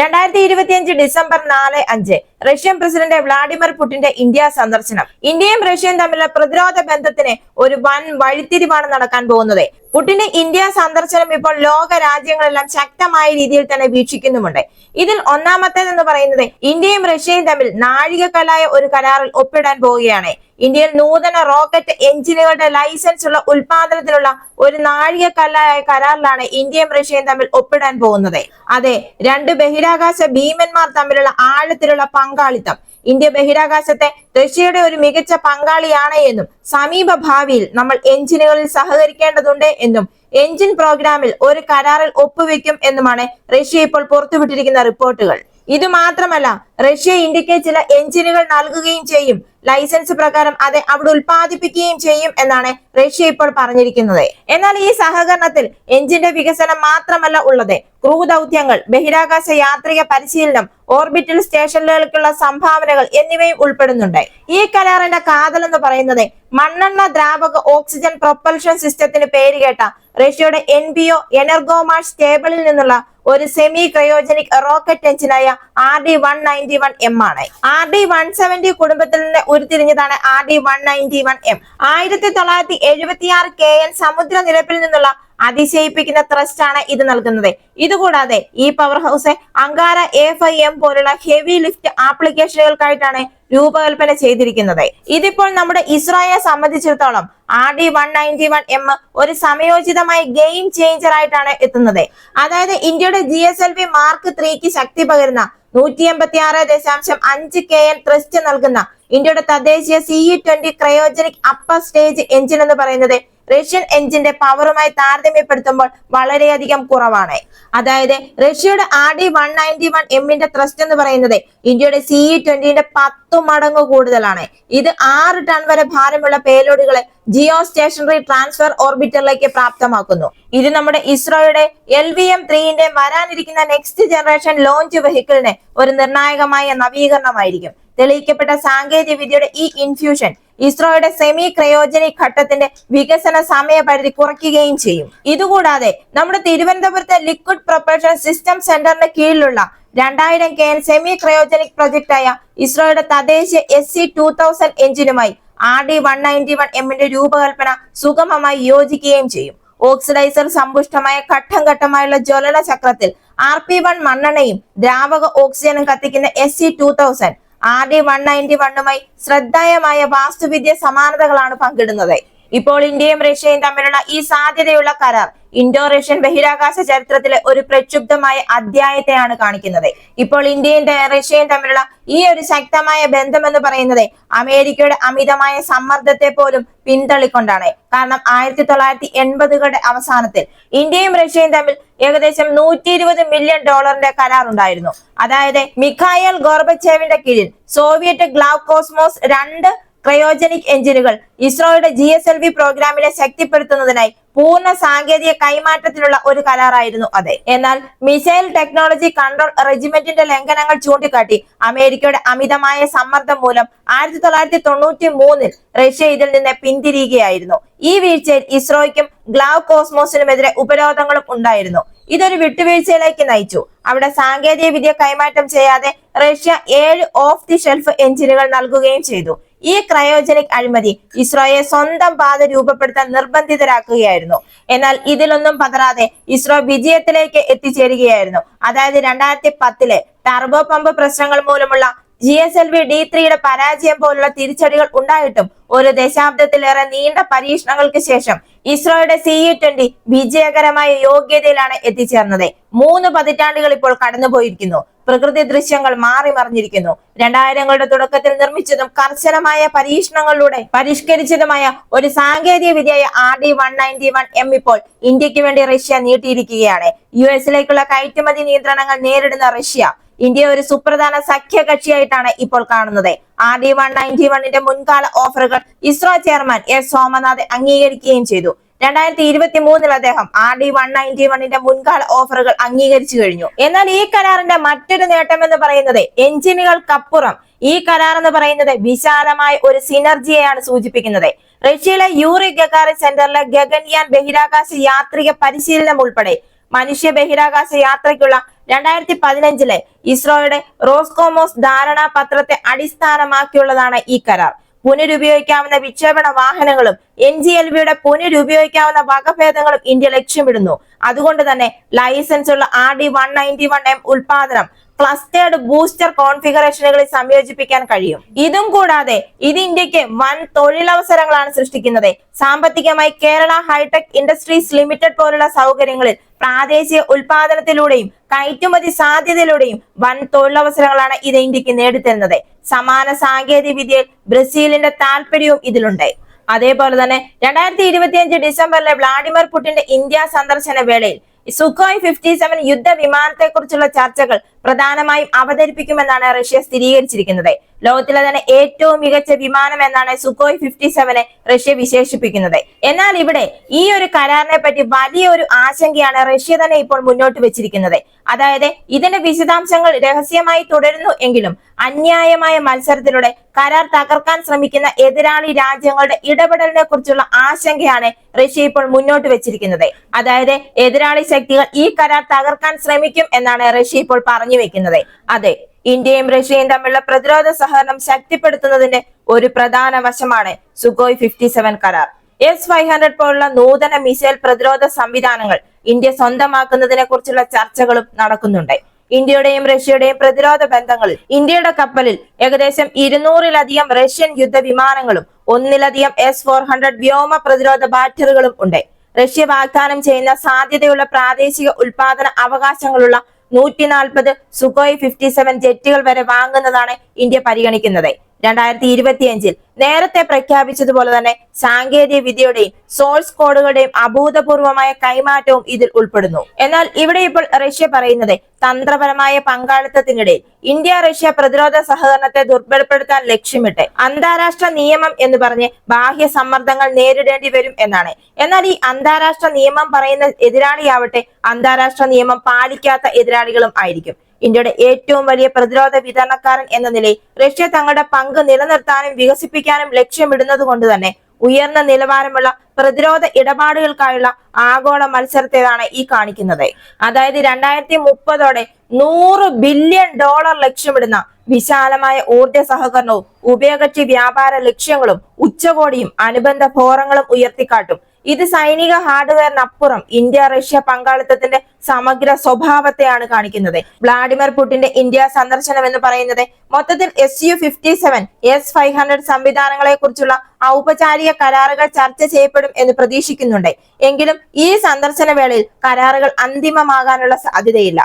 രണ്ടായിരത്തി ഇരുപത്തിയഞ്ച് ഡിസംബർ നാല് അഞ്ച്. റഷ്യൻ പ്രസിഡന്റ് വ്ളാഡിമിർ പുടിന്റെ ഇന്ത്യ സന്ദർശനം. ഇന്ത്യയും റഷ്യയും തമ്മിലുള്ള പ്രതിരോധ ബന്ധത്തിന് ഒരു വൻ വഴിത്തിരിവാണ് നടക്കാൻ പോകുന്നത്. പുടിന്റെ ഇന്ത്യ സന്ദർശനം ഇപ്പോൾ ലോക രാജ്യങ്ങളെല്ലാം ശക്തമായ രീതിയിൽ തന്നെ വീക്ഷിക്കുന്നുമുണ്ട്. ഇതിൽ ഒന്നാമത്തേതെന്ന് പറയുന്നത് ഇന്ത്യയും റഷ്യയും തമ്മിൽ നാഴികക്കലായ ഒരു കരാറിൽ ഒപ്പിടാൻ പോവുകയാണ്. ഇന്ത്യയിൽ നൂതന റോക്കറ്റ് എഞ്ചിനുകളുടെ ലൈസൻസ് ഉള്ള ഉൽപാദനത്തിനുള്ള ഒരു നാഴികക്കല്ലായ കരാറിലാണ് ഇന്ത്യയും റഷ്യയും തമ്മിൽ ഒപ്പിടാൻ പോകുന്നത്. അതെ രണ്ട് ബഹിരാകാശ ഭീമന്മാർ തമ്മിലുള്ള ആഴത്തിലുള്ള പങ്കാളിത്തം. ഇന്ത്യ ബഹിരാകാശത്തെ റഷ്യയുടെ ഒരു മികച്ച പങ്കാളിയാണ് എന്നും സമീപ ഭാവിയിൽ നമ്മൾ എഞ്ചിനുകളിൽ സഹകരിക്കേണ്ടതുണ്ട് എന്നും എഞ്ചിൻ പ്രോഗ്രാമിൽ ഒരു കരാറിൽ ഒപ്പുവെക്കും എന്നുമാണ് റഷ്യ ഇപ്പോൾ പുറത്തുവിട്ടിരിക്കുന്ന റിപ്പോർട്ടുകൾ. ഇത് മാത്രമല്ല റഷ്യ ഇന്ത്യയ്ക്ക് ചില എഞ്ചിനുകൾ നൽകുകയും ചെയ്യും. ലൈസൻസ് പ്രകാരം അത് അവിടെ ഉൽപ്പാദിപ്പിക്കുകയും ചെയ്യും എന്നാണ് റഷ്യ ഇപ്പോൾ പറഞ്ഞിരിക്കുന്നത്. എന്നാൽ ഈ സഹകരണത്തിൽ എഞ്ചിന്റെ വികസനം മാത്രമല്ല ഉള്ളത്. ക്രൂ ദൗത്യങ്ങൾ ബഹിരാകാശ യാത്രിക പരിശീലനം ഓർബിറ്റൽ സ്റ്റേഷനുകൾക്കുള്ള സംഭാവനകൾ എന്നിവയും ഉൾപ്പെടുന്നുണ്ട്. ഈ കരാറിന്റെ കാതൽ എന്ന് പറയുന്നത് മണ്ണെണ്ണ ദ്രാവക ഓക്സിജൻ പ്രൊപ്പൽഷൻ സിസ്റ്റത്തിന് പേരുകേട്ട റഷ്യയുടെ എൻ ബി ഒ എനർഗോമാഷ് സ്റ്റേബിളിൽ നിന്നുള്ള ഒരു semi cryogenic rocket എഞ്ചിനായ R D one ninety one M ആണ്. ആർ ഡി വൺ സെവന്റി കുടുംബത്തിൽ നിന്ന് ഉരുത്തിരിഞ്ഞതാണ് R D one ninety one M. ആയിരത്തി തൊള്ളായിരത്തി എഴുപത്തി ആറ് കെ എൻ സമുദ്രനിരപ്പിൽ നിന്നുള്ള അതിശയിപ്പിക്കുന്ന ത്രസ്റ്റ് ആണ് ഇത് നൽകുന്നത്. ഇതുകൂടാതെ ഈ power house Angara A five M പോലുള്ള ഹെവി ലിഫ്റ്റ് ആപ്ലിക്കേഷനുകൾക്കായിട്ടാണ് രൂപകൽപ്പന ചെയ്തിരിക്കുന്നത്. ഇതിപ്പോൾ നമ്മുടെ ഇസ്രോയെ സംബന്ധിച്ചിടത്തോളം R D one ninety one M ഒരു സമയോചിതമായ ഗെയിം ചേഞ്ചർ ആയിട്ടാണ് എത്തുന്നത്. അതായത് ഇന്ത്യയുടെ G S L V mark ത്രീക്ക് ശക്തി പകരുന്ന നൂറ്റി എൺപത്തി ആറ് ദശാംശം അഞ്ച് കെ എൻ ത്രസ്റ്റ് നൽകുന്ന ഇന്ത്യയുടെ തദ്ദേശീയ CE twenty cryogenic upper stage engine എന്ന് പറയുന്നത് റഷ്യൻ എഞ്ചിന്റെ പവറുമായി താരതമ്യപ്പെടുത്തുമ്പോൾ വളരെയധികം കുറവാണ്. അതായത് റഷ്യയുടെ R D one ninety one എമ്മിന്റെ ത്രസ്റ്റ് എന്ന് പറയുന്നത് ഇന്ത്യയുടെ സി ഇ ട്വന്റിന്റെ പത്തു മടങ്ങ് കൂടുതലാണ്. ഇത് ആറ് ടൺ വരെ ഭാരമുള്ള പേലോഡുകളെ ജിയോ സ്റ്റേഷനറി ട്രാൻസ്ഫർ ഓർബിറ്ററിലേക്ക് പ്രാപ്തമാക്കുന്നു. ഇത് നമ്മുടെ ഇസ്രോയുടെ എൽ വി എം ത്രീന്റെ വരാനിരിക്കുന്ന നെക്സ്റ്റ് ജനറേഷൻ ലോഞ്ച് വെഹിക്കിളിന് ഒരു നിർണായകമായ നവീകരണമായിരിക്കും. തെളിയിക്കപ്പെട്ട സാങ്കേതിക വിദ്യയുടെ ഈ ഇൻഫ്യൂഷൻ ഇസ്രോയുടെ സെമി ക്രയോജനിക് ഘട്ടത്തിന്റെ വികസന സമയപരിധി കുറയ്ക്കുകയും ചെയ്യും. ഇതുകൂടാതെ നമ്മുടെ തിരുവനന്തപുരത്തെ ലിക്വിഡ് പ്രൊപ്പൽഷൻ സിസ്റ്റം സെന്ററിന് കീഴിലുള്ള രണ്ടായിരം കെ എൻ സെമി ക്രയോജനിക് പ്രൊജക്റ്റായ ഇസ്രോയുടെ തദ്ദേശീയ S C two thousand എഞ്ചിനുമായി R D one ninety one എമ്മിന്റെ രൂപകൽപ്പന സുഗമമായി യോജിക്കുകയും ചെയ്യും. ഓക്സിഡൈസർ സമ്പുഷ്ടമായ ഘട്ടം ഘട്ടമായുള്ള ജ്വലന ചക്രത്തിൽ ആർ പി വൺ മണ്ണെണ്ണയും ദ്രാവക ഓക്സിജനും കത്തിക്കുന്ന S C two thousand R D one ninety വണ്ണുമായി ശ്രദ്ധേയമായ വാസ്തുവിദ്യ സമാനതകളാണ് പങ്കിടുന്നത്. ഇപ്പോൾ ഇന്ത്യയും റഷ്യയും തമ്മിലുള്ള ഈ സാധ്യതയുള്ള കരാർ ഇൻഡോ റഷ്യൻ ബഹിരാകാശ ചരിത്രത്തിലെ ഒരു പ്രക്ഷുബ്ധമായ അധ്യായത്തെയാണ് കാണിക്കുന്നത്. ഇപ്പോൾ ഇന്ത്യയും റഷ്യയും തമ്മിലുള്ള ഈ ഒരു ശക്തമായ ബന്ധം എന്ന് പറയുന്നത് അമേരിക്കയുടെ അമിതമായ സമ്മർദ്ദത്തെ പോലും പിന്തള്ളിക്കൊണ്ടാണ്. കാരണം ആയിരത്തി തൊള്ളായിരത്തി എൺപതുകളുടെ അവസാനത്തിൽ ഇന്ത്യയും റഷ്യയും തമ്മിൽ ഏകദേശം നൂറ്റി ഇരുപത് മില്യൺ ഡോളറിന്റെ കരാർ ഉണ്ടായിരുന്നു. അതായത് മിഖായൽ ഗോർബച്ചേവിന്റെ കീഴിൽ സോവിയറ്റ് ഗ്ലാവ് കോസ്മോസ് രണ്ട് ക്രയോജനിക് എഞ്ചിനുകൾ ഇസ്രോയുടെ ജി എസ് എൽ വി പ്രോഗ്രാമിനെ ശക്തിപ്പെടുത്തുന്നതിനായി പൂർണ സാങ്കേതിക കൈമാറ്റത്തിനുള്ള ഒരു കരാറായിരുന്നു അത്. എന്നാൽ മിസൈൽ ടെക്നോളജി കൺട്രോൾ റെജിമെന്റിന്റെ ലംഘനങ്ങൾ ചൂണ്ടിക്കാട്ടി അമേരിക്കയുടെ അമിതമായ സമ്മർദ്ദം മൂലം ആയിരത്തി തൊള്ളായിരത്തി തൊണ്ണൂറ്റി മൂന്നിൽ റഷ്യ ഇതിൽ നിന്ന് പിന്തിരിയുകയായിരുന്നു. ഈ വീഴ്ചയിൽ ഇസ്രോയ്ക്കും ഗ്ലാവ് കോസ്മോസിനുമെതിരെ ഉപരോധങ്ങളും ഉണ്ടായിരുന്നു. ഇതൊരു വിട്ടുവീഴ്ചയിലേക്ക് നയിച്ചു. അവിടെ സാങ്കേതിക വിദ്യ കൈമാറ്റം ചെയ്യാതെ റഷ്യ ഏഴ് ഓഫ് ദി ഷെൽഫ് എഞ്ചിനുകൾ നൽകുകയും ചെയ്തു. ഈ ക്രയോജനിക് അഴിമതി ഇസ്രോയെ സ്വന്തം പാത രൂപപ്പെടുത്താൻ നിർബന്ധിതരാക്കുകയായിരുന്നു. എന്നാൽ ഇതിലൊന്നും പതറാതെ ഇസ്രോ വിജയത്തിലേക്ക് എത്തിച്ചേരുകയായിരുന്നു. അതായത് രണ്ടായിരത്തി പത്തിലെ ടർബോ പമ്പ് പ്രശ്നങ്ങൾ മൂലമുള്ള G S L V D ത്രീയുടെ പരാജയം പോലുള്ള തിരിച്ചടികൾ ഉണ്ടായിട്ടും ഒരു ദശാബ്ദത്തിലേറെ നീണ്ട പരീക്ഷണങ്ങൾക്ക് ശേഷം ഇസ്രോയുടെ സി ഇ ട്വന്റി വിജയകരമായ യോഗ്യതയിലാണ് എത്തിച്ചേർന്നത്. മൂന്ന് പതിറ്റാണ്ടുകൾ ഇപ്പോൾ കടന്നുപോയിരിക്കുന്നു. പ്രകൃതി ദൃശ്യങ്ങൾ മാറി മറിഞ്ഞിരിക്കുന്നു. രണ്ടായിരങ്ങളുടെ തുടക്കത്തിൽ നിർമ്മിച്ചതും കർശനമായ പരീക്ഷണങ്ങളിലൂടെ പരിഷ്കരിച്ചതുമായ ഒരു സാങ്കേതിക വിദ്യയായ R D one ninety one M ഇപ്പോൾ ഇന്ത്യയ്ക്ക് വേണ്ടി റഷ്യ നീട്ടിയിരിക്കുകയാണ്. യു എസിലേക്കുള്ള കയറ്റുമതി നിയന്ത്രണങ്ങൾ നേരിടുന്ന റഷ്യ ഇന്ത്യ ഒരു സുപ്രധാന സഖ്യകക്ഷിയായിട്ടാണ് ഇപ്പോൾ കാണുന്നത്. ആർ ഡി വൺ നയന്റി വണ്ണിന്റെ മുൻകാല ഓഫറുകൾ ഇസ്രോ ചെയർമാൻ എസ് സോമനാഥ് അംഗീകരിക്കുകയും ചെയ്തു. രണ്ടായിരത്തി ഇരുപത്തി മൂന്നിൽ അദ്ദേഹം ആർ ഡി വൺ നയന്റി വണ്ണിന്റെ മുൻകാല ഓഫറുകൾ അംഗീകരിച്ചു കഴിഞ്ഞു. എന്നാൽ ഈ കരാറിന്റെ മറ്റൊരു നേട്ടം എന്ന് പറയുന്നത് എഞ്ചിനുകൾക്കപ്പുറം ഈ കരാർ എന്ന് പറയുന്നത് വിശാലമായ ഒരു സിനർജിയെയാണ് സൂചിപ്പിക്കുന്നത്. റഷ്യയിലെ യൂറി ഗഗാറി സെന്ററിലെ ഗഗൻയാൻ ബഹിരാകാശ യാത്രിക പരിശീലനം ഉൾപ്പെടെ മനുഷ്യ ബഹിരാകാശ യാത്രയ്ക്കുള്ള രണ്ടായിരത്തി പതിനഞ്ചിലെ ഇസ്രോയുടെ റോസ്കോമോസ് ധാരണാപത്രത്തെ അടിസ്ഥാനമാക്കിയുള്ളതാണ് ഈ കരാർ. പുനരുപയോഗിക്കാവുന്ന വിക്ഷേപണ വാഹനങ്ങളും എൻ ജി എൽ വിയുടെ പുനരുപയോഗിക്കാവുന്ന വകഭേദങ്ങളും ഇന്ത്യ ലക്ഷ്യമിടുന്നു. അതുകൊണ്ട് തന്നെ ലൈസൻസ് ഉള്ള R D one ninety one M ഉൽപാദനം ക്ലസ്റ്റേർഡ് ബൂസ്റ്റർ കോൺഫിഗറേഷനുകളിൽ സംയോജിപ്പിക്കാൻ കഴിയും. ഇതും കൂടാതെ ഇത് ഇന്ത്യയ്ക്ക് വൻ തൊഴിലവസരങ്ങളാണ് സൃഷ്ടിക്കുന്നത്. സാമ്പത്തികമായി കേരള ഹൈടെക് ഇൻഡസ്ട്രീസ് ലിമിറ്റഡ് പോലുള്ള സൗകര്യങ്ങളിൽ പ്രാദേശിക ഉൽപാദനത്തിലൂടെയും കയറ്റുമതി സാധ്യതയിലൂടെയും വൻ തൊഴിലവസരങ്ങളാണ് ഇത് ഇന്ത്യയ്ക്ക് നേടിത്തരുന്നത്. സമാന സാങ്കേതിക വിദ്യയിൽ ബ്രസീലിന്റെ താല്പര്യവും ഇതിലുണ്ട്. അതേപോലെ തന്നെ രണ്ടായിരത്തി ഇരുപത്തിയഞ്ച് ഡിസംബറിലെ വ്ളാഡിമിർ പുടിന്റെ ഇന്ത്യ സന്ദർശന വേളയിൽ സുഖോയ് ഫിഫ്റ്റി സെവൻ യുദ്ധ വിമാനത്തെക്കുറിച്ചുള്ള ചർച്ചകൾ പ്രധാനമായും അവതരിപ്പിക്കുമെന്നാണ് റഷ്യ സ്ഥിരീകരിച്ചിരിക്കുന്നത്. ലോകത്തിലെ തന്നെ ഏറ്റവും മികച്ച വിമാനം എന്നാണ് സുഖോയ് ഫിഫ്റ്റി സെവനെ റഷ്യ വിശേഷിപ്പിക്കുന്നത്. എന്നാൽ ഇവിടെ ഈ ഒരു കരാറിനെ പറ്റി വലിയ ഒരു ആശങ്കയാണ് റഷ്യ തന്നെ ഇപ്പോൾ മുന്നോട്ട് വെച്ചിരിക്കുന്നത്. അതായത് ഇതിന്റെ വിശദാംശങ്ങൾ രഹസ്യമായി തുടരുന്നു എങ്കിലും അന്യായമായ മത്സരത്തിലൂടെ കരാർ തകർക്കാൻ ശ്രമിക്കുന്ന എതിരാളി രാജ്യങ്ങളുടെ ഇടപെടലിനെ കുറിച്ചുള്ള ആശങ്കയാണ് റഷ്യ ഇപ്പോൾ മുന്നോട്ട് വെച്ചിരിക്കുന്നത്. അതായത് എതിരാളി ശക്തികൾ ഈ കരാർ തകർക്കാൻ ശ്രമിക്കും എന്നാണ് റഷ്യ ഇപ്പോൾ പറഞ്ഞു വെക്കുന്നത്. അതെ ഇന്ത്യയും റഷ്യയും തമ്മിലുള്ള പ്രതിരോധ സഹകരണം ശക്തിപ്പെടുത്തുന്നതിന്റെ ഒരു പ്രധാന വശമാണ് സുഖോയ് ഫിഫ്റ്റി സെവൻ കരാർ. എസ് ഫൈവ് ഹൺഡ്രഡ് പോലുള്ള നൂതന മിസൈൽ പ്രതിരോധ സംവിധാനങ്ങൾ ഇന്ത്യ സ്വന്തമാക്കുന്നതിനെ കുറിച്ചുള്ള ചർച്ചകളും നടക്കുന്നുണ്ട്. ഇന്ത്യയുടെയും റഷ്യയുടെയും പ്രതിരോധ ബന്ധങ്ങളിൽ ഇന്ത്യയുടെ കപ്പലിൽ ഏകദേശം ഇരുന്നൂറിലധികം റഷ്യൻ യുദ്ധ വിമാനങ്ങളും ഒന്നിലധികം എസ് ഫോർ ഹൺഡ്രഡ് വ്യോമ പ്രതിരോധ ബാറ്ററികളും ഉണ്ട്. റഷ്യ വാഗ്ദാനം ചെയ്യുന്ന സാധ്യതയുള്ള പ്രാദേശിക ഉൽപാദന അവകാശങ്ങളുള്ള നൂറ്റി നാൽപ്പത് സുഖോയ് ഫിഫ്റ്റി സെവൻ ജെറ്റുകൾ വരെ വാങ്ങുന്നതാണ് ഇന്ത്യ പരിഗണിക്കുന്നത്. രണ്ടായിരത്തി ഇരുപത്തിയഞ്ചിൽ നേരത്തെ പ്രഖ്യാപിച്ചതുപോലെ തന്നെ സാങ്കേതിക വിദ്യയുടെയും സോഴ്സ് കോഡുകളുടെയും അഭൂതപൂർവമായ കൈമാറ്റവും ഇതിൽ ഉൾപ്പെടുന്നു. എന്നാൽ ഇവിടെ ഇപ്പോൾ റഷ്യ പറയുന്നത് തന്ത്രപരമായ പങ്കാളിത്തത്തിനിടയിൽ ഇന്ത്യ റഷ്യ പ്രതിരോധ സഹകരണത്തെ ദുർബലപ്പെടുത്താൻ ലക്ഷ്യമിട്ട് അന്താരാഷ്ട്ര നിയമം എന്ന് പറഞ്ഞ് ബാഹ്യ സമ്മർദ്ദങ്ങൾ നേരിടേണ്ടി വരും എന്നാണ്. എന്നാൽ ഈ അന്താരാഷ്ട്ര നിയമം പറയുന്ന എതിരാളിയാവട്ടെ അന്താരാഷ്ട്ര നിയമം പാലിക്കാത്ത എതിരാളികളും ആയിരിക്കും. ഇന്ത്യയുടെ ഏറ്റവും വലിയ പ്രതിരോധ വിതരണക്കാരൻ എന്ന നിലയിൽ റഷ്യ തങ്ങളുടെ പങ്ക് നിലനിർത്താനും വികസിപ്പിക്കാനും ലക്ഷ്യമിടുന്നത് കൊണ്ട് തന്നെ ഉയർന്ന നിലവാരമുള്ള പ്രതിരോധ ഇടപാടുകൾക്കായുള്ള ആഗോള മത്സരത്തേതാണ് ഈ കാണിക്കുന്നത്. അതായത് രണ്ടായിരത്തി മുപ്പതോടെ നൂറ് ബില്യൺ ഡോളർ ലക്ഷ്യമിടുന്ന വിശാലമായ ഊർജ സഹകരണവും ഉഭയകക്ഷി വ്യാപാര ലക്ഷ്യങ്ങളും ഉച്ചകോടിയും അനുബന്ധ ഫോറങ്ങളും ഉയർത്തിക്കാട്ടും. ഇത് സൈനിക ഹാർഡ്വെയറിനപ്പുറം ഇന്ത്യ റഷ്യ പങ്കാളിത്തത്തിന്റെ സമഗ്ര സ്വഭാവത്തെയാണ് കാണിക്കുന്നത്. വ്ളാഡിമിർ പുടിന്റെ ഇന്ത്യ സന്ദർശനം എന്ന് പറയുന്നത് മൊത്തത്തിൽ S U fifty seven S five hundred സംവിധാനങ്ങളെ കുറിച്ചുള്ള ഔപചാരിക കരാറുകൾ ചർച്ച ചെയ്യപ്പെടും എന്ന് പ്രതീക്ഷിക്കുന്നുണ്ട്. എങ്കിലും ഈ സന്ദർശന വേളയിൽ കരാറുകൾ അന്തിമമാകാനുള്ള സാധ്യതയില്ല.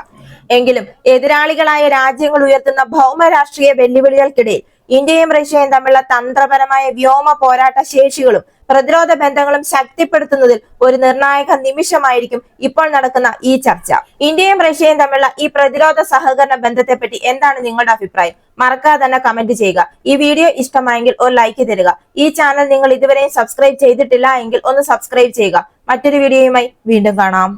എങ്കിലും എതിരാളികളായ രാജ്യങ്ങൾ ഉയർത്തുന്ന ഭൗമരാഷ്ട്രീയ വെല്ലുവിളികൾക്കിടയിൽ ഇന്ത്യയും റഷ്യയും തമ്മിലുള്ള തന്ത്രപരമായ വ്യോമ പോരാട്ട ശേഷികളും പ്രതിരോധ ബന്ധങ്ങളും ശക്തിപ്പെടുത്തുന്നതിൽ ഒരു നിർണായക നിമിഷമായിരിക്കും ഇപ്പോൾ നടക്കുന്ന ഈ ചർച്ച. ഇന്ത്യയും റഷ്യയും തമ്മിലുള്ള ഈ പ്രതിരോധ സഹകരണ ബന്ധത്തെപ്പറ്റി എന്താണ് നിങ്ങളുടെ അഭിപ്രായം? മറക്കാതെ തന്നെ കമന്റ് ചെയ്യുക. ഈ വീഡിയോ ഇഷ്ടമായെങ്കിൽ ഒരു ലൈക്ക് തരിക. ഈ ചാനൽ നിങ്ങൾ ഇതുവരെയും സബ്സ്ക്രൈബ് ചെയ്തിട്ടില്ല എങ്കിൽ ഒന്ന് സബ്സ്ക്രൈബ് ചെയ്യുക. മറ്റൊരു വീഡിയോയുമായി വീണ്ടും കാണാം.